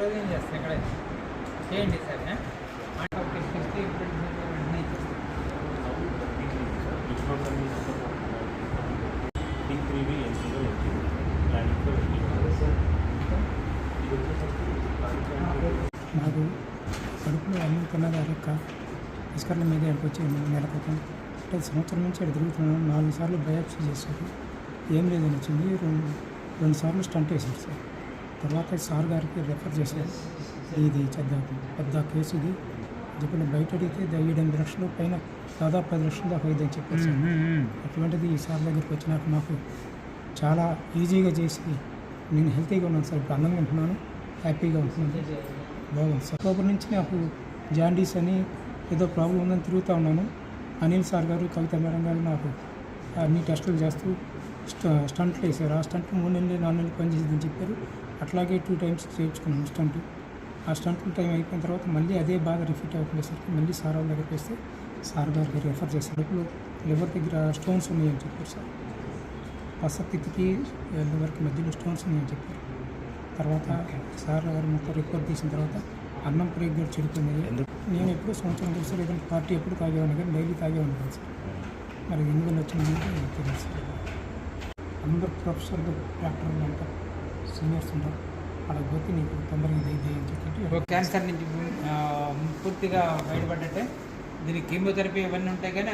Closing చేస్తాను ఇక్కడ. చేయండి సార్ ఆ? మాట ఒకటి ఇస్తే వెంటనే నాకు కడుపులో అన్నం తిన్నది అరక్క ఇస్కర్ల మీద ఎక్కడికి వచ్చి నెల క్రితం అంటే సంవత్సరం నుంచి అక్కడ తిరుగుతున్నాను నాలుగు సార్లు బయాప్సీ చేశారు. ఏం లేదని వచ్చింది రెండు రెండు సార్లు స్టంట్ వేశారు సార్. తర్వాత సార్ గారికి రెఫర్ చేశారు ఇది పెద్ద పెద్ద కేసు ఇది. చెప్పిన బయట అడిగితే ఏడెనిమిది లక్షలు పైన దాదాపు పది లక్షలు దాకా అయిందని చెప్పారు సార్. అటువంటిది ఈ సార్ దగ్గరికి వచ్చినాక నాకు చాలా ఈజీగా చేసి నేను హెల్తీగా ఉన్నాను సార్. ఇప్పుడు అందంగా ఉంటున్నాను హ్యాపీగా ఉంటున్నాను. బాగుంది సార్. అక్టోబర్ నుంచి నాకు జాండీస్ అని ఏదో ప్రాబ్లం ఉందని తిరుగుతూ ఉన్నాను. అనిల్ సార్ గారు కవిత మేడం గారు నాకు అన్ని టెస్టులు చేస్తూ స్టంట్లు వేసారు ఆ స్టంట్ మూడు నెలలు నాలుగు నెలలు పనిచేసిందని చెప్పారు. అట్లాగే టూ టైమ్స్ చేయించుకున్నాను స్టంట్. ఆ స్టంట్ టైం అయిపోయిన తర్వాత మళ్ళీ అదే బాగా రిఫీట్ అవుతుండేసరికి మళ్ళీ సార్ వాళ్ళ దగ్గరికి వస్తే సార్ గారికి రెఫర్ చేశారు ఇప్పుడు లివర్ దగ్గర స్టోన్స్ ఉన్నాయని చెప్పారు సార్. పసక్తికి లివర్కి మధ్యలో స్టోన్స్ ఉన్నాయని చెప్పారు. తర్వాత సార్ గారు మొత్తం రిపోర్ట్ తీసిన తర్వాత అన్నం ప్రేగ్ కూడా చెడిపోయింది. నేను ఎప్పుడు సంవత్సరం చూసి ఏదైనా పార్టీ ఎప్పుడు తాగేవాడిని కానీ డైలీ తాగేవాడిని కాదు సార్. మరి ఎందువల్ల వచ్చింది? తెలియదు సార్. అందరు ప్రొఫెసర్లు డాక్టర్లు అంటారు సీనియర్స్ ఉంటారు. అక్కడ పోతే నీకు తొందరగా ఇది ఇది అని చెప్పి క్యాన్సర్ నుంచి పూర్తిగా బయటపడ్డట్టే. దీనికి కీమోథెరపీ ఇవన్నీ ఉంటాయి కానీ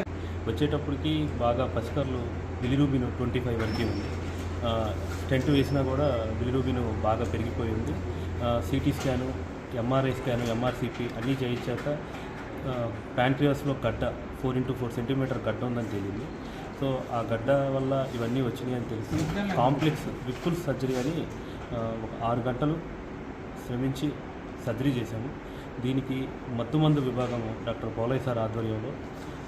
వచ్చేటప్పటికి బాగా పసికర్లు బిలిరూబిన్ ట్వంటీ ఫైవ్ వరకు ఉంది. ఆ, స్టెంట్ వేసినా కూడా బిలిరూబిన్ బాగా పెరిగిపోయి ఉంది. CT scan MRI scan MRCP అన్నీ చేయించాక ప్యాంక్రియాస్లో గడ్డ ఫోర్ ఇంటూ ఫోర్ సెంటీమీటర్ గడ్డ ఉందని తెలిసింది సో ఆ గడ్డ వల్ల ఇవన్నీ వచ్చినాయి అని తెలిసి కాంప్లెక్స్ విప్పుల్ సర్జరీ అని ఒక ఆరు గంటలు శ్రమించి సర్జరీ చేశాము. దీనికి మత్తుమందు విభాగం డాక్టర్ పోలయ్య సార్ ఆధ్వర్యంలో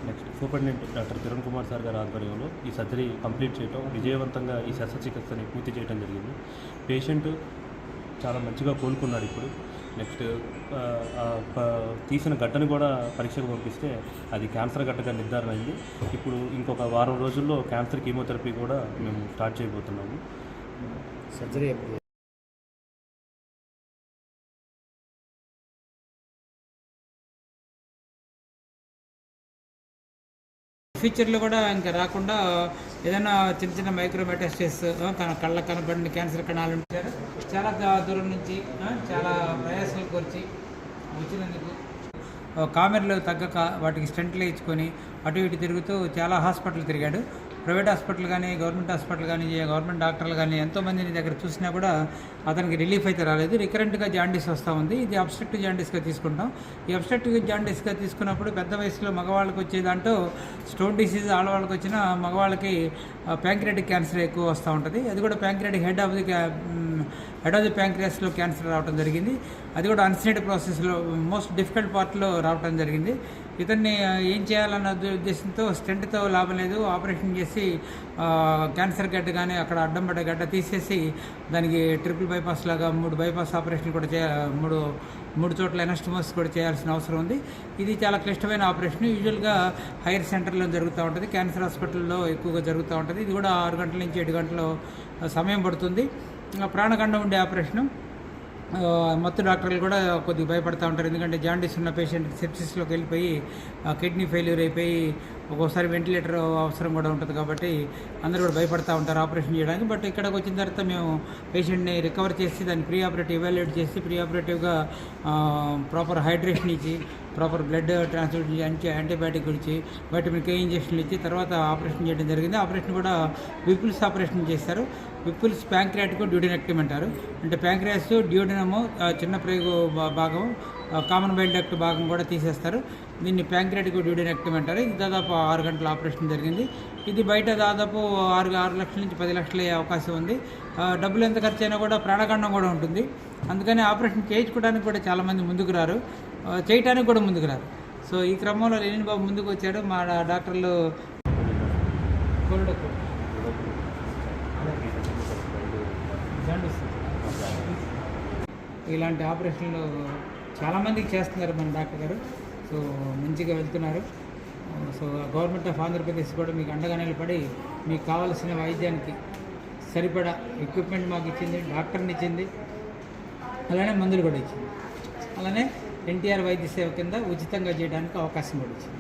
next superintendent doctor Kiran Kumar sir గారి ఆధ్వర్యంలో ఈ సర్జరీ కంప్లీట్ చేయటం విజయవంతంగా ఈ శస్త్రచికిత్సని పూర్తి చేయడం జరిగింది. పేషెంట్ చాలా మంచిగా కోలుకున్నాడు ఇప్పుడు. నెక్స్ట్ ఆ, ఆ, ప- తీసిన గడ్డను కూడా పరీక్షకు పంపిస్తే అది క్యాన్సర్ గడ్డగా నిర్ధారణ అయింది. ఇప్పుడు ఇంకొక వారం రోజుల్లో క్యాన్సర్ కీమోథెరపీ కూడా మేము స్టార్ట్ చేయబోతున్నాము. సర్జరీ ఎప్పుడు? ఫ్యూచర్లో కూడా ఇంకా రాకుండా ఏదైనా చిన్న చిన్న మైక్రోమెటాస్టిస్ కళ్ళ కనబడిన క్యాన్సర్ కణాలు ఉంటారు చాలా దూరం నుంచి చాలా ప్రయాసాలు కోర్చి వచ్చినందుకు. కామెర్లు తగ్గక వాటికి స్టెంట్లు వేయించుకొని అటు ఇటు తిరుగుతూ చాలా హాస్పిటల్ తిరిగాడు. ప్రైవేట్ హాస్పిటల్ కానీ గవర్నమెంట్ హాస్పిటల్ కానీ గవర్నమెంట్ డాక్టర్లు కానీ ఎంతోమందిని దగ్గర చూసినా కూడా అతనికి రిలీఫ్ అయితే రాలేదు. రికరెంట్గా జాండీస్ వస్తూ ఉంది. ఇది అబ్స్ట్రక్టివ్ జాండీస్గా తీసుకుంటాం. ఈ అబ్స్ట్రక్టివ్ జాండీస్గా తీసుకున్నప్పుడు పెద్ద వయసులో మగవాళ్ళకి వచ్చే దాంట్లో స్టోన్ డిసీజ్ ఆడవాళ్ళకి వచ్చిన మగవాళ్ళకి ప్యాంక్రియాటిక్ క్యాన్సర్ ఎక్కువ వస్తూ ఉంటుంది. అది కూడా pancreatic head of the head ప్యాంక్రియాస్లో cancer రావడం జరిగింది. అది కూడా అన్స్నేడ్ ప్రాసెస్లో మోస్ట్ డిఫికల్ట్ పార్ట్లో రావడం జరిగింది. ఇతన్ని ఏం చేయాలన్న ఉద్దేశంతో స్టెంట్తో లాభం లేదు. ఆపరేషన్ చేసి క్యాన్సర్ గడ్డ కానీ అక్కడ అడ్డం పడ్డ గడ్డ తీసేసి దానికి ట్రిపుల్ బైపాస్ లాగా మూడు బైపాస్ ఆపరేషన్ కూడా చేయ మూడు మూడు చోట్ల ఎనస్టమోస్ కూడా చేయాల్సిన అవసరం ఉంది. ఇది చాలా క్లిష్టమైన ఆపరేషన్. యూజువల్గా హైయర్ సెంటర్లో జరుగుతూ ఉంటుంది. క్యాన్సర్ హాస్పిటల్లో ఎక్కువగా జరుగుతూ ఉంటుంది. ఇది కూడా ఆరు గంటల నుంచి ఏడు గంటలు సమయం పడుతుంది. ప్రాణగండం ఉండే ఆపరేషను. మొత్తం మత్తు డాక్టర్లు కూడా కొద్దిగా భయపడతా ఉంటారు. ఎందుకంటే జాండీస్ ఉన్న పేషెంట్ సెప్సిస్లోకి వెళ్ళిపోయి ఆ, కిడ్నీ ఫెయిల్యూర్ అయిపోయి ఒక్కోసారి వెంటిలేటర్ అవసరం కూడా ఉంటుంది కాబట్టి అందరూ కూడా భయపడతా ఉంటారు ఆపరేషన్ చేయడానికి. బట్ ఇక్కడికి వచ్చిన తర్వాత మేము పేషెంట్ని రికవర్ చేసి దాన్ని ప్రీ ఆపరేటివ్ ఎవాల్యుయేట్ చేసి ప్రీ ఆపరేటివ్గా ప్రాపర్ హైడ్రేషన్ ఇచ్చి proper blood transfusion anti antibiotic ఇచ్చి వైటమిన్ కే ఇంజక్షన్లు ఇచ్చి తర్వాత ఆపరేషన్ చేయడం జరిగింది. ఆపరేషన్ కూడా విపుల్స్ ఆపరేషన్ చేశారు. విపుల్స్ ప్యాంక్రియాటిక్ డ్యూడినెక్టమ్ అంటారు. అంటే ప్యాంక్రియాస్ డ్యూడినము చిన్న ప్రేగు భాగం కామన్ బైల్ డక్ట్ భాగం కూడా తీసేస్తారు. దీన్ని ప్యాంక్రెటిక్ డ్యూడినెక్టమ్ అంటారు. ఇది దాదాపు ఆరు గంటల ఆపరేషన్ జరిగింది. ఇది బయట దాదాపు ఆరు ఆరు లక్షల నుంచి పది లక్షలు అయ్యే అవకాశం ఉంది. డబ్బులు ఎంత ఖర్చు అయినా కూడా ప్రాణగండం కూడా ఉంటుంది. అందుకని ఆపరేషన్ చేయించుకోవడానికి కూడా చాలామంది ముందుకు రారు. చేయటానికి కూడా ముందుకు రారు. సో ఈ క్రమంలో లేని బాబు ముందుకు వచ్చాడు. మా డాక్టర్లు ఇలాంటి ఆపరేషన్లు చాలామందికి చేస్తున్నారు మన డాక్టర్ గారు. సో మంచిగా వెళ్తున్నారు. సో గవర్నమెంట్ ఆఫ్ ఆంధ్రప్రదేశ్ కూడా మీకు అండగా నిలబడి మీకు కావాల్సిన వైద్యానికి సరిపడా ఎక్విప్మెంట్ మాకు ఇచ్చింది డాక్టర్ని ఇచ్చింది అలానే మందులు కూడా ఇచ్చింది. అలానే ఎన్టీఆర్ వైద్య సేవ కింద ఉచితంగా చేయడానికి అవకాశం కూడా ఇచ్చింది.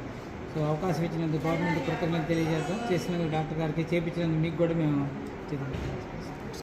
సో అవకాశం ఇచ్చినందుకు గవర్నమెంట్ కృతజ్ఞత తెలియజేద్దాం. చేసినందుకు డాక్టర్ గారికి చేపించినందుకు మీకు కూడా మేము చేద్దాం.